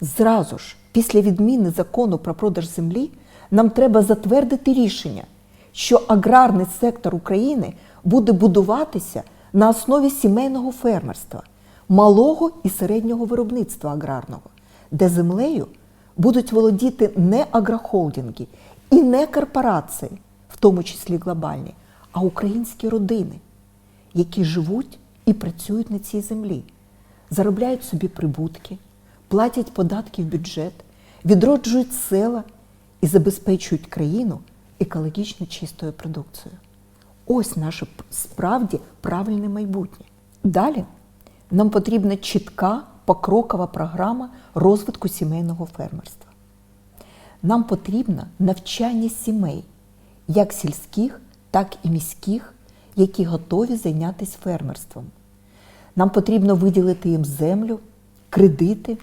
Зразу ж, після відміни закону про продаж землі, нам треба затвердити рішення, що аграрний сектор України буде будуватися на основі сімейного фермерства, малого і середнього виробництва аграрного, де землею будуть володіти не агрохолдинги і не корпорації, в тому числі глобальні, а українські родини, які живуть і працюють на цій землі, заробляють собі прибутки, платять податки в бюджет, відроджують села і забезпечують країну екологічно чистою продукцією. Ось наше справді правильне майбутнє. Далі нам потрібна чітка покрокова програма розвитку сімейного фермерства. Нам потрібно навчання сімей, як сільських, так і міських, які готові зайнятися фермерством. Нам потрібно виділити їм землю, кредити